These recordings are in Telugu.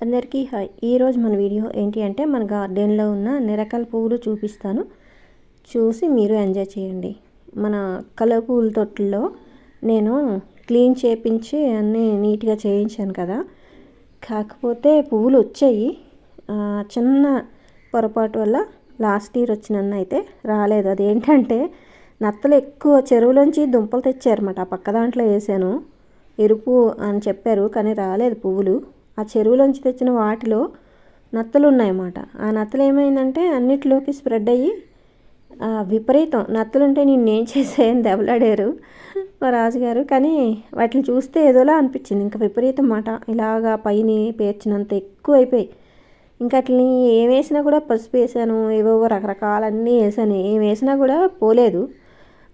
అందరికీ హాయ్. ఈరోజు మన వీడియో ఏంటి అంటే మన గార్డెన్లో ఉన్న నిరకాల పువ్వులు చూపిస్తాను. చూసి మీరు ఎంజాయ్ చేయండి. మన కలర్ పువ్వుల తొట్టులో నేను క్లీన్ చేపించి అన్నీ నీట్గా చేయించాను కదా. కాకపోతే పువ్వులు వచ్చాయి. చిన్న పొరపాటు వల్ల లాస్ట్ ఇయర్ వచ్చినన్న అయితే రాలేదు. అదేంటంటే నత్తలు ఎక్కువ చెరువులోంచి దుంపలు తెచ్చారన్నమాట. ఆ పక్క దాంట్లో వేసాను. ఎరుపు అని చెప్పారు కానీ రాలేదు పువ్వులు. ఆ చెరువులోంచి తెచ్చిన వాటిలో నత్తలు ఉన్నాయన్నమాట ఆ నత్తలు ఏమైందంటే అన్నిటిలోకి స్ప్రెడ్ అయ్యి విపరీతం. నత్తలుంటే ఏం చేసేయని దెబ్బలాడారు మా రాజుగారు. కానీ వాటిని చూస్తే ఏదోలా అనిపించింది. ఇంకా విపరీతం మాట. ఇలాగా పైన పేర్చినంత ఎక్కువ అయిపోయి. ఇంకా అట్లని ఏం వేసినా కూడా పసుపు వేసాను. ఏవో రకరకాలన్నీ వేసాను. ఏం వేసినా కూడా పోలేదు.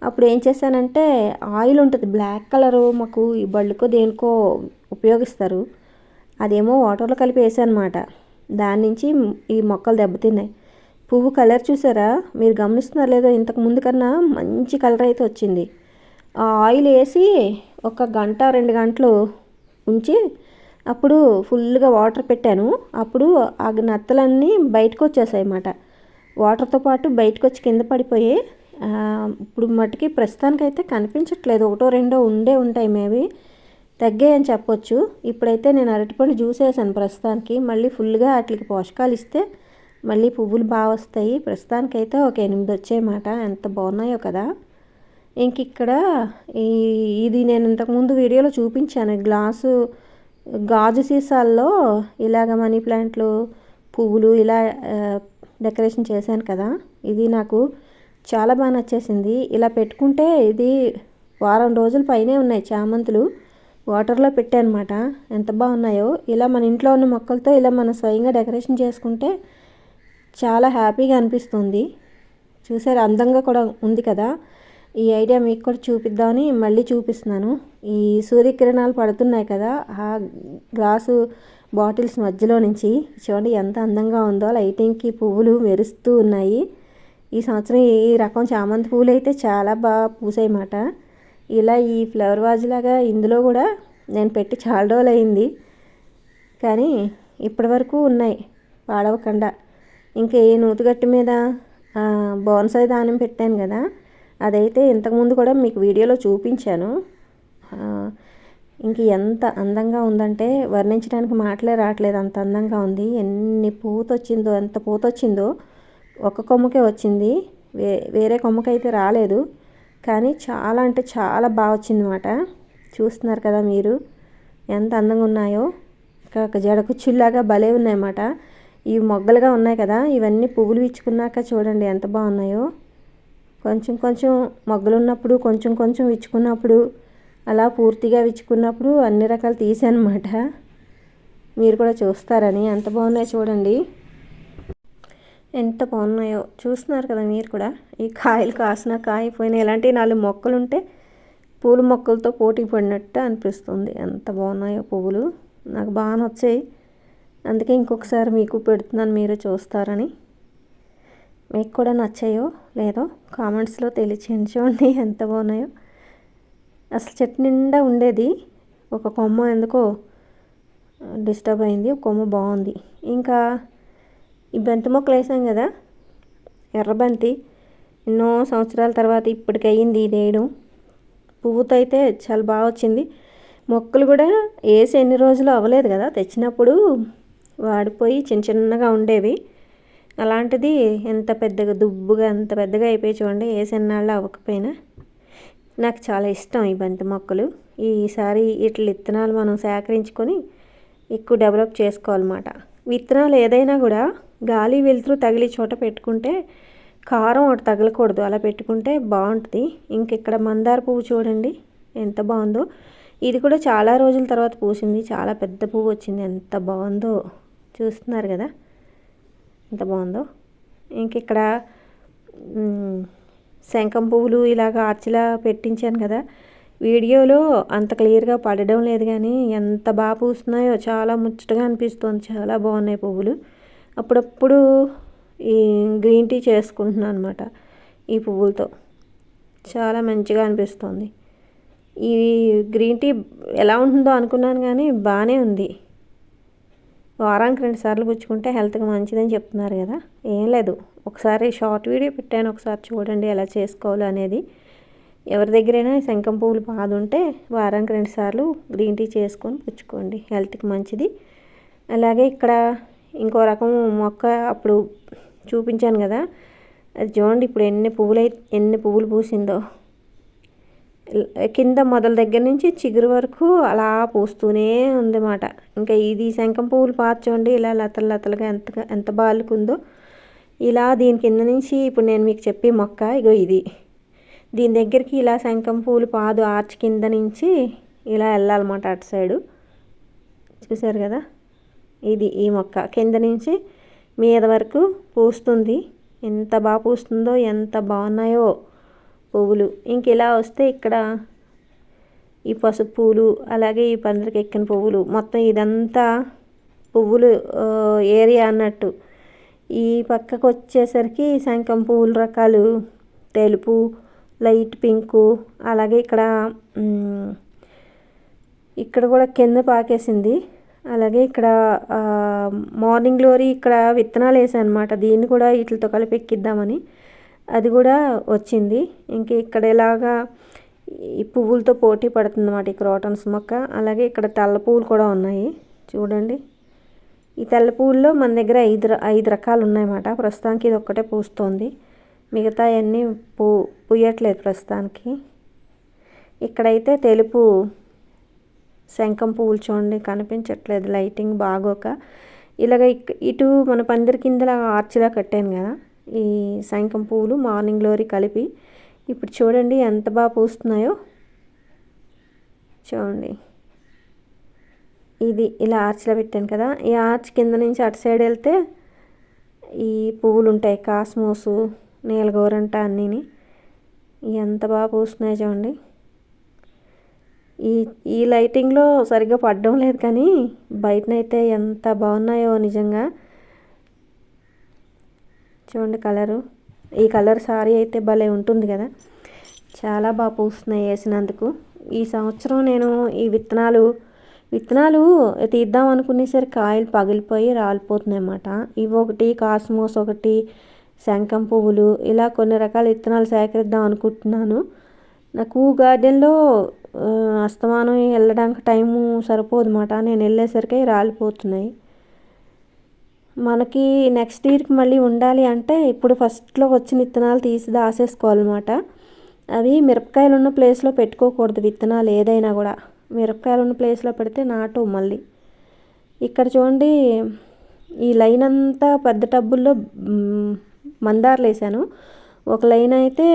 అప్పుడు ఏం చేశానంటే ఆయిల్ ఉంటుంది బ్లాక్ కలరు మాకు ఈ బళ్ళుకో దేనికో ఉపయోగిస్తారు. అదేమో వాటర్లో కలిపి వేసానమాట. దాని నుంచి ఈ మొక్కలు దెబ్బతిన్నాయి. పువ్వు కలర్ చూసారా? మీరు గమనిస్తున్నారు లేదో? ఇంతకు ముందు కన్నా మంచి కలర్ అయితే వచ్చింది. ఆ ఆయిల్ వేసి ఒక గంట రెండు గంటలు ఉంచి అప్పుడు ఫుల్గా వాటర్ పెట్టాను. అప్పుడు ఆ నత్తలన్నీ బయటకు వచ్చేసాయి అన్నమాట వాటర్తో పాటు బయటకు వచ్చి కింద పడిపోయి ఇప్పుడు మట్టుకి ప్రస్తుతానికైతే కనిపించట్లేదు. ఒకటో రెండో ఉండే ఉంటాయి మేబీ. తగ్గాయని చెప్పొచ్చు. ఇప్పుడైతే నేను అరటిపండు జ్యూస్ వేసాను ప్రస్తుతానికి. మళ్ళీ ఫుల్గా వాటికి పోషకాలు ఇస్తే మళ్ళీ పువ్వులు బాగా వస్తాయి. ప్రస్తుతానికైతే ఒక ఎనిమిది వచ్చాయన్నమాట. ఎంత బాగున్నాయో కదా. ఇంక ఇక్కడ ఈ ఇది నేను ఇంతకుముందు వీడియోలో చూపించాను. గ్లాసు గాజు సీసాల్లో ఇలాగ మనీ ప్లాంట్లు పువ్వులు ఇలా డెకరేషన్ చేశాను కదా. ఇది నాకు చాలా బాగా నచ్చేసింది. ఇలా పెట్టుకుంటే ఇది వారం రోజుల పైనే ఉన్నాయి చామంతులు. వాటర్లో పెట్టానమాట. ఎంత బాగున్నాయో. ఇలా మన ఇంట్లో ఉన్న మొక్కలతో ఇలా మనం స్వయంగా డెకరేషన్ చేసుకుంటే చాలా హ్యాపీగా అనిపిస్తుంది. చూసారు? అందంగా కూడా ఉంది కదా. ఈ ఐడియా మీకు కూడా చూపిద్దామని మళ్ళీ చూపిస్తున్నాను. ఈ సూర్యకిరణాలు పడుతున్నాయి కదా. ఆ గ్లాసు బాటిల్స్ మధ్యలో నుంచి. చూడండి ఎంత అందంగా ఉందో. లైటింగ్కి పువ్వులు మెరుస్తూ ఉన్నాయి. ఈ సంవత్సరం ఈ రకం చామంతి పువ్వులు అయితే చాలా బాగా పూసాయన్నమాట. ఇలా ఈ ఫ్లవర్ వాజ్ లాగా ఇందులో కూడా నేను పెట్టి చాలా రోజులు అయింది. కానీ ఇప్పటి వరకు ఉన్నాయి పాడవకుండా ఇంకా ఏ నూతుగట్టు మీద బోన్సాయి దానం పెట్టాను కదా అదైతే ఇంతకుముందు కూడా మీకు వీడియోలో చూపించాను. ఇంక ఎంత అందంగా ఉందంటే వర్ణించడానికి మాటలే రావట్లేదు అంత అందంగా ఉంది. ఎన్ని పూత వచ్చిందో ఎంత పూత వచ్చిందో ఒక కొమ్మకే వచ్చింది. వే వేరే కొమ్మకైతే రాలేదు. కానీ చాలా అంటే చాలా బాగా వచ్చిందన్నమాట. చూస్తున్నారు కదా మీరు. ఎంత అందంగా ఉన్నాయో. ఒక జడకుచ్చుల్లాగా భలే ఉన్నాయన్నమాట. ఇవి మొగ్గలుగా ఉన్నాయి కదా. ఇవన్నీ పువ్వులు ఇచ్చుకున్నాక చూడండి ఎంత బాగున్నాయో. కొంచెం కొంచెం మొగ్గలు ఉన్నప్పుడు కొంచెం కొంచెం విచ్చుకున్నప్పుడు అలా పూర్తిగా విచ్చుకున్నప్పుడు అన్ని రకాలు తీసానమాట మీరు కూడా చూస్తారని. ఎంత బాగున్నాయో చూడండి. ఎంత బాగున్నాయో. చూస్తున్నారు కదా మీరు కూడా. ఈ కాయలు కాసిన కాయ ఇలాంటి నాలుగు మొక్కలు ఉంటే పూల మొక్కలతో పోటీ పడినట్టు అనిపిస్తుంది. ఎంత బాగున్నాయో పువ్వులు. నాకు బాగా నచ్చాయి. అందుకే ఇంకొకసారి మీకు పెడుతున్నాను మీరు చూస్తారని. మీకు కూడా నచ్చాయో లేదో కామెంట్స్లో తెలియచేయండి చూడండి ఎంత బాగున్నాయో. అసలు చెట్టు నిండా ఉండేది. ఒక కొమ్మ ఎందుకో డిస్టర్బ్ అయింది. ఒక కొమ్మ బాగుంది. ఇంకా ఈ బంతి మొక్కలు వేసాం కదా ఎర్రబంతి ఎన్నో సంవత్సరాల తర్వాత ఇప్పటికి అయ్యింది ఇది వేయడం. పువ్వుతో అయితే చాలా బాగా వచ్చింది. మొక్కలు కూడా వేసి ఎన్ని రోజులు అవ్వలేదు కదా తెచ్చినప్పుడు వాడిపోయి చిన్న చిన్నగా ఉండేవి. అలాంటిది ఎంత పెద్దగా దుబ్బుగా ఎంత పెద్దగా అయిపోయి చూడండి వేసెన్నాళ్ళు అవ్వకపోయినా. నాకు చాలా ఇష్టం ఈ బంతి మొక్కలు. ఈసారి ఇట్ల విత్తనాలు మనం సేకరించుకొని ఎక్కువ డెవలప్ చేసుకోవాలన్నమాట. విత్తనాలు ఏదైనా కూడా గాలి వెలుతురు తగిలి చోట పెట్టుకుంటే కారం ఒకటి తగలకూడదు. అలా పెట్టుకుంటే బాగుంటుంది. ఇంక ఇక్కడ మందార పువ్వు చూడండి ఎంత బాగుందో. ఇది కూడా చాలా రోజుల తర్వాత పూసింది. చాలా పెద్ద పువ్వు వచ్చింది. ఎంత బాగుందో చూస్తున్నారు కదా. ఎంత బాగుందో. ఇంక ఇక్కడ శంఖం పువ్వులు ఇలాగ ఆర్చిలా పెట్టించాను కదా. వీడియోలో అంత క్లియర్గా పడడం లేదు కానీ ఎంత బాగా పూస్తున్నాయో చాలా ముచ్చటగా అనిపిస్తుంది. చాలా బాగున్నాయి పువ్వులు. అప్పుడప్పుడు ఈ గ్రీన్ టీ చేసుకుంటున్నాను అనమాట ఈ పువ్వులతో. చాలా మంచిగా అనిపిస్తుంది. ఈ గ్రీన్ టీ ఎలా ఉంటుందో అనుకున్నాను కానీ బాగానే ఉంది. వారానికి రెండు సార్లు పుచ్చుకుంటే హెల్త్కి మంచిదని చెప్తున్నారు కదా. ఏం లేదు. ఒకసారి షార్ట్ వీడియో పెట్టాను. ఒకసారి చూడండి ఎలా చేసుకోవాలో అనేది. ఎవరి దగ్గరైనా శంఖం పువ్వులు బాధ ఉంటే వారానికి రెండు సార్లు గ్రీన్ టీ చేసుకొని పుచ్చుకోండి. హెల్త్కి మంచిది. అలాగే ఇక్కడ ఇంకో రకం మొక్క అప్పుడు చూపించాను కదా. అది చూడండి ఇప్పుడు ఎన్ని పువ్వులు ఎన్ని పువ్వులు పూసిందో. కింద మొదల దగ్గర నుంచి చిగురు వరకు అలా పూస్తూనే ఉందన్నమాట. ఇంకా ఇది శంఖం పువ్వులు పార్చోండి ఇలా లతలు లతలుగా ఎంత ఎంత బాలుకుందో. ఇలా దీని కింద నుంచి ఇప్పుడు నేను మీకు చెప్పి మొక్క ఇగో ఇది. దీని దగ్గరికి ఇలా శంఖం పువ్వులు పాదు ఆర్చ్ కింద నుంచి ఇలా వెళ్ళాలన్నమాట అటు సైడు. చూసారు కదా? ఇది ఈ మొక్క కింద నుంచి మీద వరకు పూస్తుంది. ఎంత బాగా పూస్తుందో ఎంత బాగున్నాయో పువ్వులు. ఇంక ఇలా వస్తే ఇక్కడ ఈ పసుపు పువ్వులు అలాగే ఈ పందిరికి ఎక్కిన పువ్వులు మొత్తం ఇదంతా పువ్వులు ఏరియా అన్నట్టు. ఈ పక్కకు వచ్చేసరికి శంఖం పువ్వుల రకాలు తెలుపు లైట్ పింకు అలాగే ఇక్కడ ఇక్కడ కూడా కింద పాకేసింది. అలాగే ఇక్కడ మార్నింగ్ గ్లోరీ ఇక్కడ విత్తనాలు వేసాను అనమాట దీన్ని కూడా వీటితో కలిపి ఎక్కిద్దామని. అది కూడా వచ్చింది. ఇంక ఇక్కడ ఇలాగా ఈ పువ్వులతో పోటీ పడుతుంది అన్నమాట ఈ క్రోటన్స్ మొక్క. అలాగే ఇక్కడ తెల్ల పువ్వులు కూడా ఉన్నాయి. చూడండి. ఈ తెల్ల పువ్వుల్లో మన దగ్గర ఐదు ఐదు రకాలు ఉన్నాయన్నమాట. ప్రస్తుతానికి ఇది ఒక్కటే పూస్తుంది. మిగతా అన్నీ పూ పూయట్లేదు ప్రస్తుతానికి. ఇక్కడైతే తెలుపు శంఖం పువ్వులు చూడండి కనిపించట్లేదు లైటింగ్ బాగోక. ఇలాగ ఇటు మన పందిరి కిందలా ఆర్చిలా కట్టాను కదా ఈ శంఖం పువ్వులు మార్నింగ్ గ్లోరీ కలిపి. ఇప్పుడు చూడండి ఎంత బాగా పూస్తున్నాయో. చూడండి. ఇది ఇలా ఆర్చ్లో పెట్టాను కదా ఈ ఆర్చ్ కింద నుంచి అటు సైడ్ వెళ్తే ఈ పువ్వులు ఉంటాయి కాస్మోసు నీలగోరంట అన్నీని. ఎంత బాగా పూస్తున్నాయో చూడండి. ఈ ఈ లైటింగ్లో సరిగ్గా పడడం లేదు కానీ బయటనైతే ఎంత బాగున్నాయో నిజంగా. చూడండి కలరు. ఈ కలర్ సారీ అయితే భలే ఉంటుంది కదా. చాలా బాగా పూస్తున్నాయి వేసినందుకు. ఈ సంవత్సరం నేను ఈ విత్తనాలు విత్తనాలు తీద్దాం అనుకునేసరికి కాయలు పగిలిపోయి రాలిపోతున్నాయి అన్నమాట. ఇవి ఒకటి కాస్మోస్ ఒకటి శంఖం పువ్వులు ఇలా కొన్ని రకాల విత్తనాలు సేకరిద్దాం అనుకుంటున్నాను. నాకు గార్డెన్లో అస్తమానం వెళ్ళడానికి టైము సరిపోదు మాట నేను వెళ్ళేసరికి రాలిపోతున్నాయి. మనకి నెక్స్ట్ ఇయర్కి మళ్ళీ ఉండాలి అంటే ఇప్పుడు ఫస్ట్లో వచ్చిన విత్తనాలు తీసి దాసేసుకోవాలన్నమాట. అవి మిరపకాయలు ఉన్న ప్లేస్లో పెట్టుకోకూడదు విత్తనాలు ఏదైనా కూడా. మిరపకాయలు ఉన్న ప్లేస్లో పెడితే నాటు మళ్ళీ. ఇక్కడ చూడండి ఈ లైన్ అంతా పెద్ద టబ్బుల్లో మందార్లు వేసాను ఒక లైన్ అయితే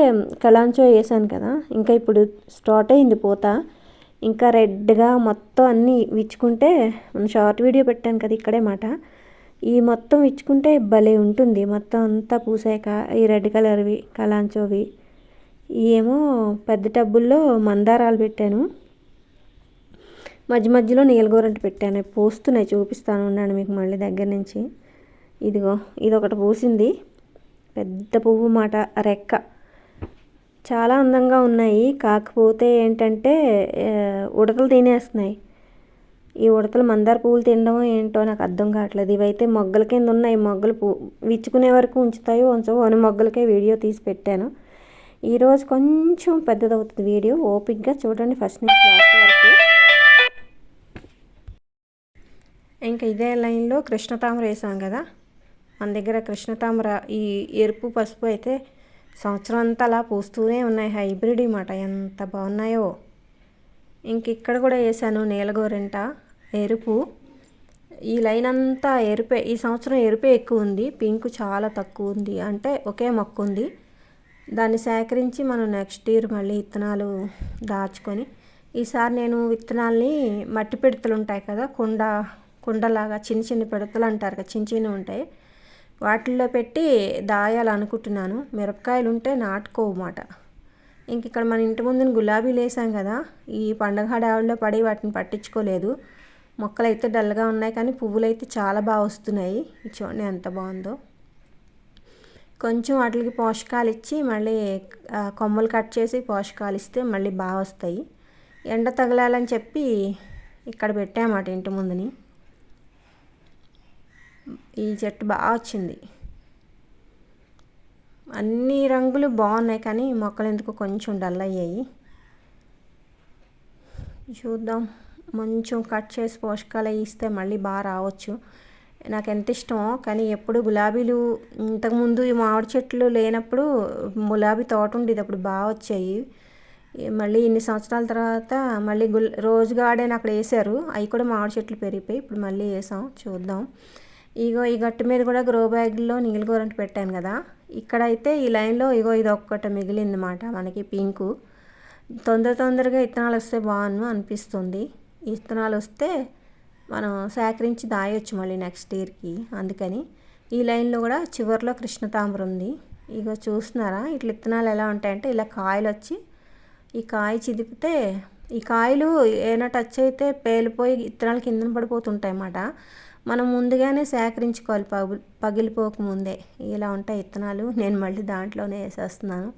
కలాంచో వేసాను కదా ఇంకా ఇప్పుడు స్టార్ట్ అయింది పూత. ఇంకా రెడ్గా మొత్తం అన్నీ విచ్చుకుంటే షార్ట్ వీడియో పెట్టాను కదా ఇక్కడే మాట. ఈ మొత్తం ఇచ్చుకుంటే భలే ఉంటుంది. మొత్తం అంతా పూసాక ఈ రెడ్ కలర్వి కలాంచోవి ఏమో పెద్ద టబ్బుల్లో మందారాలు పెట్టాను. మధ్య మధ్యలో నీలగోరంట పెట్టాను. పూస్తున్నాయి చూపిస్తాను ఉన్నాను మీకు మళ్ళీ దగ్గర నుంచి. ఇదిగో ఇది ఒకటి పూసింది. పెద్ద పువ్వు మాట రెక్క. చాలా అందంగా ఉన్నాయి. కాకపోతే ఏంటంటే ఉడతలు తినేస్తున్నాయి. ఈ ఉడతలు మందార పువ్వులు తినడం ఏంటో నాకు అర్థం కావట్లేదు. ఇవైతే మొగ్గల కింద ఉన్నాయి. మొగ్గలు పువ్వు విచ్చుకునే వరకు ఉంచుతాయో ఉంచవో అని మొగ్గలకే వీడియో తీసి పెట్టాను. ఈరోజు కొంచెం పెద్దదవుతుంది వీడియో. ఓపిక్గా చూడండి ఫస్ట్ నుంచి లాస్ట్ వరకు. ఇంకా ఇదే లైన్లో కృష్ణతామర వేసాం కదా. మన దగ్గర కృష్ణతామర ఈ ఎరుపు పసుపు అయితే సంవత్సరం అంతా అలా పూస్తూనే ఉన్నాయి. హైబ్రిడ్ మాట ఎంత బాగున్నాయో. ఇంక ఇక్కడ కూడా వేసాను నీలగోరింట ఎరుపు. ఈ లైన్ అంతా ఎరుపే ఈ సంవత్సరం ఎరుపే ఎక్కువ ఉంది. పింక్ చాలా తక్కువ ఉంది. అంటే ఒకే మొక్క ఉంది. దాన్ని సేకరించి మనం నెక్స్ట్ ఇయర్ మళ్ళీ విత్తనాలు దాచుకొని ఈసారి నేను విత్తనాల్ని మట్టి పిడతలు ఉంటాయి కదా కుండ కుండలాగా చిన్న చిన్న పిడతలు అంటారు కదా చిన్న చిన్నవి ఉంటాయి. వాటిల్లో పెట్టి దాయాలనుకుంటున్నాను మిరపకాయలు ఉంటే నాటుకోమాట ఇంక ఇక్కడ మన ఇంటి ముందున గులాబీలు వేసాం కదా ఈ పండగ హడావుల్లో పడి వాటిని పట్టించుకోలేదు. మొక్కలు అయితే డల్గా ఉన్నాయి కానీ పువ్వులు అయితే చాలా బాగా వస్తున్నాయి. చూడండి ఎంత బాగుందో. కొంచెం వాటికి పోషకాలు ఇచ్చి మళ్ళీ కొమ్మలు కట్ చేసి పోషకాలు ఇస్తే మళ్ళీ బాగా వస్తాయి. ఎండ తగలాలని చెప్పి ఇక్కడ పెట్టామాట ఇంటి ముందుని. ఈ చెట్టు బాగా వచ్చింది. అన్ని రంగులు బాగున్నాయి కానీ మొక్కలు ఎందుకు కొంచెం డల్ అయ్యాయి. చూద్దాం. కొంచెం కట్ చేసి పోషకాలు ఇస్తే మళ్ళీ బాగా రావచ్చు. నాకు ఎంత ఇష్టమో కానీ ఎప్పుడు గులాబీలు ఇంతకుముందు ఈ మామిడి చెట్లు లేనప్పుడు గులాబీ తోట ఉండేది అప్పుడు బాగా వచ్చాయి. మళ్ళీ ఇన్ని సంవత్సరాల తర్వాత మళ్ళీ గుల్ రోజు గార్డెన్ అక్కడ వేసారు అవి కూడా మామిడి చెట్లు పెరిగిపోయి ఇప్పుడు మళ్ళీ వేసాం. చూద్దాం. ఇగో ఈ గట్టు మీద కూడా గ్రో బ్యాగ్లో నీళ్ళు గోరంట పెట్టాను కదా. ఇక్కడ అయితే ఈ లైన్లో ఇగో ఇది ఒక్కటి మిగిలింది మనకి పింకు. తొందర తొందరగా ఇత్తనాలు వస్తే బాగున్ను అనిపిస్తుంది. ఇత్తనాలు వస్తే మనం సేకరించి దాయొచ్చు మళ్ళీ నెక్స్ట్ ఇయర్కి. అందుకని ఈ లైన్లో కూడా చివరిలో కృష్ణతాంబరం ఉంది. ఇగో చూస్తున్నారా? ఇట్లా ఇత్తనాలు ఎలా ఉంటాయంటే ఇలా కాయలు వచ్చి ఈ కాయ చిదిపితే ఈ కాయలు ఏమైనా టచ్ అయితే పేలిపోయి ఇత్తనాలు కిందన పడిపోతుంటాయి అన్నమాట మనం ముందుగానే సేకరించుకోవాలి పగు పగిలిపోకముందే ఇలా ఉంటాయి ఇత్తనాలు. నేను మళ్ళీ దాంట్లోనే వేసేస్తున్నాను.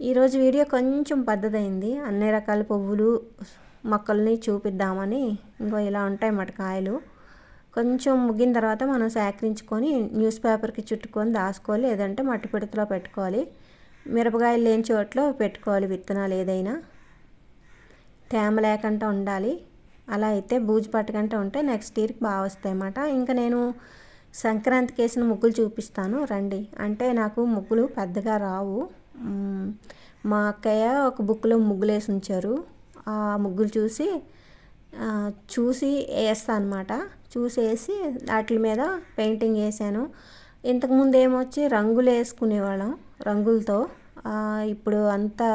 ఈరోజు వీడియో కొంచెం పెద్దదైంది అన్ని రకాల పువ్వులు మొక్కల్ని చూపిద్దామని. ఇంకో ఇలా ఉంటాయి అన్నమాట కాయలు. కొంచెం ముగ్గిన తర్వాత మనం సేకరించుకొని న్యూస్ పేపర్కి చుట్టుకొని దాచుకోవాలి. లేదంటే మట్టి పిడతలో పెట్టుకోవాలి. మిరపకాయలు లేని చోట్ల పెట్టుకోవాలి విత్తనాలు ఏదైనా. తేమ లేకుండా ఉండాలి. అలా అయితే బూజు పట్టకుండా ఉంటే నెక్స్ట్ ఇయర్కి బాగా వస్తాయి అన్నమాట. ఇంకా నేను సంక్రాంతికి వేసిన ముగ్గులు చూపిస్తాను రండి. అంటే నాకు ముగ్గులు పెద్దగా రావు. మా అక్కయ్య ఒక బుక్లో ముగ్గులు వేసి ఉంచారు. ఆ ముగ్గులు చూసి చూసి వేస్తాను అనమాట చూసి వేసి వాటి మీద పెయింటింగ్ వేసాను. ఇంతకుముందు ఏమొచ్చి రంగులు వేసుకునేవాళ్ళం రంగులతో. ఇప్పుడు అంతా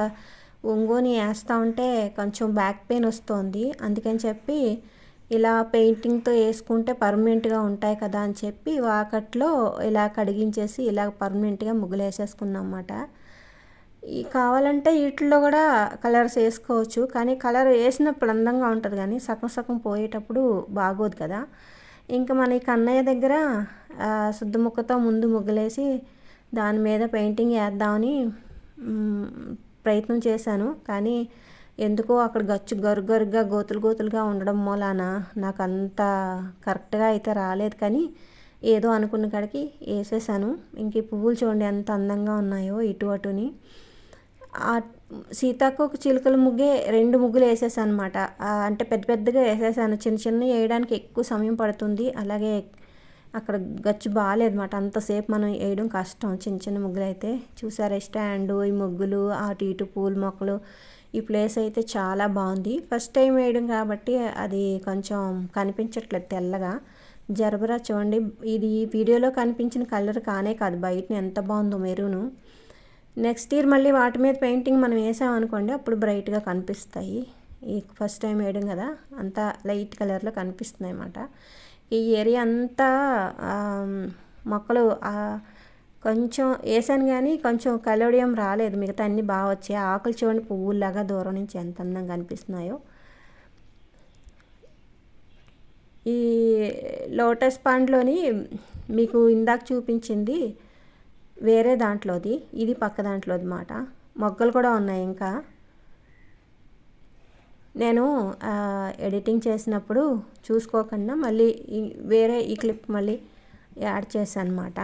ఒంగోని వేస్తూ ఉంటే కొంచెం బ్యాక్ పెయిన్ వస్తుంది. అందుకని చెప్పి ఇలా పెయింటింగ్తో వేసుకుంటే పర్మనెంట్గా ఉంటాయి కదా అని చెప్పి వాకట్లో ఇలా కడిగించేసి ఇలా పర్మనెంట్గా ముగ్గులు వేసేసుకున్నాం అన్నమాట ఈ కావాలంటే వీటిల్లో కూడా కలర్స్ వేసుకోవచ్చు. కానీ కలర్ వేసినప్పుడు అందంగా ఉంటుంది కానీ సగం సగం పోయేటప్పుడు బాగోదు కదా. ఇంకా మన ఈ కన్నయ్య దగ్గర శుద్ధ ముక్కతో ముందు ముగ్గులేసి దాని మీద పెయింటింగ్ వేద్దామని ప్రయత్నం చేశాను. కానీ ఎందుకో అక్కడ గచ్చు గరుగరుగ్గా గోతులు గోతులుగా ఉండడం మూలాన నాకు అంత కరెక్ట్గా అయితే రాలేదు. కానీ ఏదో అనుకున్న కాడికి వేసేసాను. ఇంక ఈ పువ్వులు చూడండి ఎంత అందంగా ఉన్నాయో ఇటు అటుని. సీతాకోక చిలుకల ముగ్గే రెండు ముగ్గులు వేసేసాను అనమాట అంటే పెద్ద పెద్దగా వేసేసాను. చిన్న చిన్న వేయడానికి ఎక్కువ సమయం పడుతుంది. అలాగే అక్కడ గచ్చు బాగాలేదన్నమాట. అంతసేపు మనం వేయడం కష్టం. చిన్న చిన్న ముగ్గులు అయితే చూసారా? స్టాండ్ ఈ ముగ్గులు అటు ఇటు పూల మొక్కలు. ఈ ప్లేస్ అయితే చాలా బాగుంది. ఫస్ట్ టైం వేయడం కాబట్టి అది కొంచెం కనిపించట్లేదు తెల్లగా. జరబరా చూడండి. ఇది వీడియోలో కనిపించిన కలర్ కానే కాదు. బయట ఎంత బాగుందో మెరూను. నెక్స్ట్ ఇయర్ మళ్ళీ వాటి మీద పెయింటింగ్ మనం వేసామనుకోండి అప్పుడు బ్రైట్గా కనిపిస్తాయి. ఈ ఫస్ట్ టైం వేయడం కదా అంతా లైట్ కలర్లో కనిపిస్తున్నాయి అన్నమాట. ఈ ఏరియా అంతా మొక్కలు కొంచెం వేసాను కానీ కొంచెం కలోడియం రాలేదు. మిగతా అన్నీ బాగా వచ్చాయి. ఆకులు చూడండి పువ్వుల్లాగా దూరం నుంచి ఎంత అందంగా కనిపిస్తున్నాయో. ఈ లోటస్ పాండ్లోని మీకు ఇందాక చూపించింది వేరే దాంట్లోది. ఇది పక్క దాంట్లోది మాట. మొగ్గలు కూడా ఉన్నాయి ఇంకా. నేను ఎడిటింగ్ చేసినప్పుడు చూసుకోకుండా మళ్ళీ వేరే ఈ క్లిప్ మళ్ళీ యాడ్ చేశాను అనమాట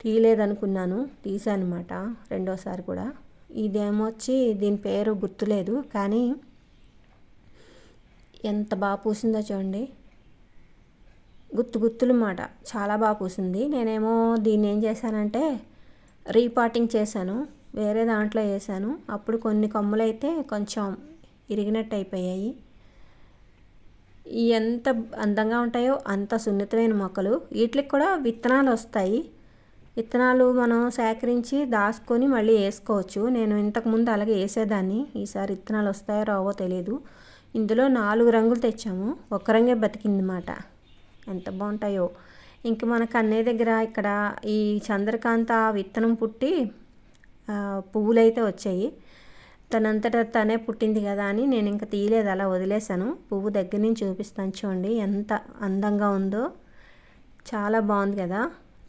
తీయలేదనుకున్నాను అనమాట రెండోసారి కూడా. ఇదేమొచ్చి దీని పేరు గుర్తులేదు కానీ ఎంత బాగా పూసిందో చూడండి. గుత్తు గుత్తులు మాట చాలా బాగా పూసింది. నేనేమో దీన్ని ఏం చేశానంటే రీపాటింగ్ చేశాను వేరే దాంట్లో వేసాను అప్పుడు కొన్ని కొమ్మలైతే కొంచెం ఇరిగినట్టు అయిపోయాయి ఎంత అందంగా ఉంటాయో అంత సున్నితమైన మొక్కలు. వీటికి కూడా విత్తనాలు వస్తాయి. విత్తనాలు మనం సేకరించి దాచుకొని మళ్ళీ వేసుకోవచ్చు. నేను ఇంతకుముందు అలాగే వేసేదాన్ని. ఈసారి విత్తనాలు వస్తాయో రావో తెలియదు ఇందులో నాలుగు రంగులు తెచ్చాము. ఒక రంగే బతికిందన్నమాట. ఎంత బాగుంటాయో. ఇంక మన కన్నయ్య దగ్గర ఇక్కడ ఈ చంద్రకాంత విత్తనం పుట్టి పువ్వులైతే వచ్చాయి. తనంతట తనే పుట్టింది కదా అని నేను ఇంకా తీయలేదు అలా వదిలేశాను. పువ్వు దగ్గర నుంచి చూపిస్తాను చూడండి ఎంత అందంగా ఉందో. చాలా బాగుంది కదా.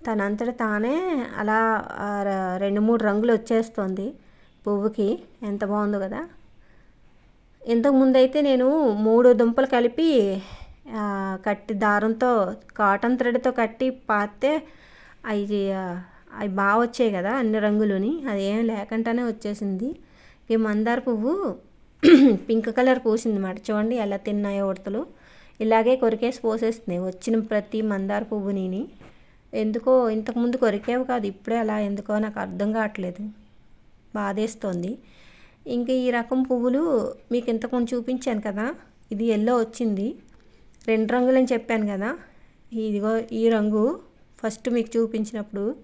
తనంతట తానే అలా రెండు మూడు రంగులు వచ్చేస్తుంది పువ్వుకి. ఎంత బాగుందో కదా. ఇంతకుముందు అయితే నేను మూడు దుంపలు కలిపి కట్టి దారంతో కాటన్ థ్రెడ్తో కట్టి పాతే అవి అవి బాగా వచ్చాయి కదా అన్ని రంగులుని. అది ఏం లేకుండానే వచ్చేసింది. ఈ మందార పువ్వు పింక్ కలర్ పూసింది మాట చూడండి ఎలా తిన్నాయో ఉడతలు. ఇలాగే కొరికేసి పోసేస్తున్నాయి. వచ్చిన ప్రతి మందార పువ్వుని ఎందుకో ఇంతకుముందు కొరికేవి కాదు ఇప్పుడే అలా ఎందుకో నాకు అర్థం కావట్లేదు. బాధేస్తోంది. ఇంకా ఈ రకం పువ్వులు మీకు ఇంతకుముందు చూపించాను కదా ఇది ఎల్లో వచ్చింది. రెండు రంగులు అని చెప్పాను కదా ఇదిగో ఈ రంగు ఫస్ట్ మీకు చూపించినప్పుడు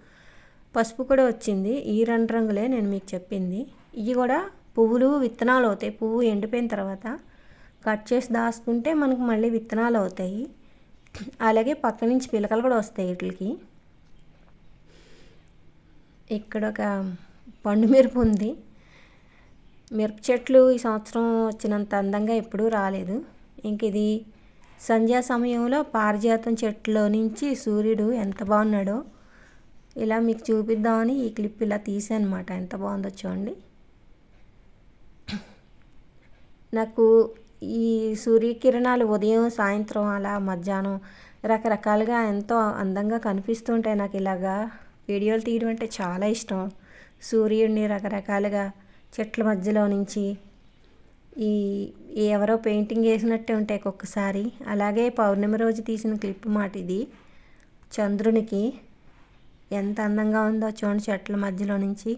పసుపు కూడా వచ్చింది. ఈ రెండు రంగులే నేను మీకు చెప్పింది. ఇవి కూడా పువ్వులు విత్తనాలు అవుతాయి. పువ్వు ఎండిపోయిన తర్వాత కట్ చేసి దాచుకుంటే మనకు మళ్ళీ విత్తనాలు అవుతాయి. అలాగే పక్క నుంచి పిలకలు కూడా వస్తాయి వీటికి. ఇక్కడ ఒక పండు మిరప ఉంది. మిరప చెట్లు ఈ సంవత్సరం వచ్చినంత అందంగా ఎప్పుడూ రాలేదు. ఇంక ఇది సంధ్యా సమయంలో పారిజాతం చెట్టులో నుంచి సూర్యుడు ఎంత బాగున్నాడో ఇలా మీకు చూపిద్దామని ఈ క్లిప్ ఇలా తీసానమాట. ఎంత బాగుందో చూడండి. నాకు ఈ సూర్యకిరణాలు ఉదయం సాయంత్రం అలా మధ్యాహ్నం రకరకాలుగా ఎంతో అందంగా కనిపిస్తుంటాయి. నాకు ఇలాగా వీడియోలు తీయడం అంటే చాలా ఇష్టం. సూర్యుడిని రకరకాలుగా చెట్ల మధ్యలో నుంచి ఈ ఎవరో పెయింటింగ్ వేసినట్టే ఉంటాయి ఒక్కొక్కసారి. అలాగే పౌర్ణమి రోజు తీసిన క్లిప్ మాట ఇది. చంద్రునికి ఎంత అందంగా ఉందో చూడండి చెట్ల మధ్యలో నుంచి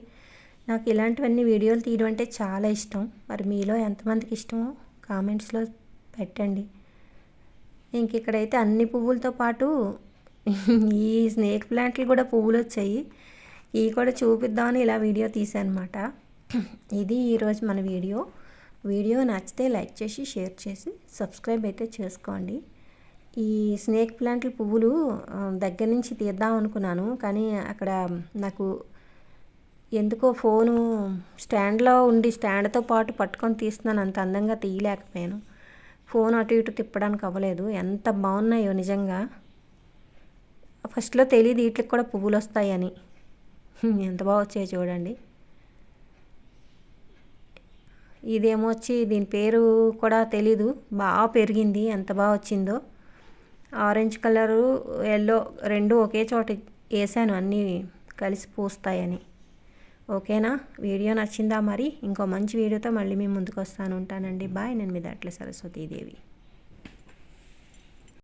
నాకు ఇలాంటివన్నీ వీడియోలు తీయడం అంటే చాలా ఇష్టం. మరి మీలో ఎంతమందికి ఇష్టమో కామెంట్స్లో పెట్టండి. ఇంక ఇక్కడైతే అన్ని పువ్వులతో పాటు ఈ స్నేక్ ప్లాంట్లు కూడా పువ్వులు వచ్చాయి ఇవి కూడా చూపిద్దామని ఇలా వీడియో తీసానమాట ఇది ఈరోజు మన వీడియో. వీడియో నచ్చితే లైక్ చేసి షేర్ చేసి సబ్స్క్రైబ్ అయితే చేసుకోండి. ఈ స్నేక్ ప్లాంట్ల పువ్వులు దగ్గర నుంచి తీద్దాం అనుకున్నాను. కానీ అక్కడ నాకు ఎందుకో ఫోను స్టాండ్లో ఉండి స్టాండ్తో పాటు పట్టుకొని తీస్తున్నాను. అంత అందంగా తీయలేకపోయాను. ఫోన్ అటు ఇటు తిప్పడానికి అవ్వలేదు. ఎంత బాగున్నాయో నిజంగా. ఫస్ట్లో తెలియదు వీటికి కూడా పువ్వులు వస్తాయని. ఎంత బాగా వచ్చాయో చూడండి. ఇదేమో వచ్చి దీని పేరు కూడా తెలీదు. బాగా పెరిగింది. ఎంత బాగా వచ్చిందో. ఆరెంజ్ కలరు ఎల్లో రెండు ఒకే చోట వేసాను. అన్నీ కలిసి పూస్తాయని. ఓకేనా? వీడియో నచ్చిందా మరి? ఇంకో మంచి వీడియోతో మళ్ళీ మీ ముందుకు వస్తాను ఉంటానండి. బాయ్ నేను మీ దాంట్లో సరస్వతీదేవి.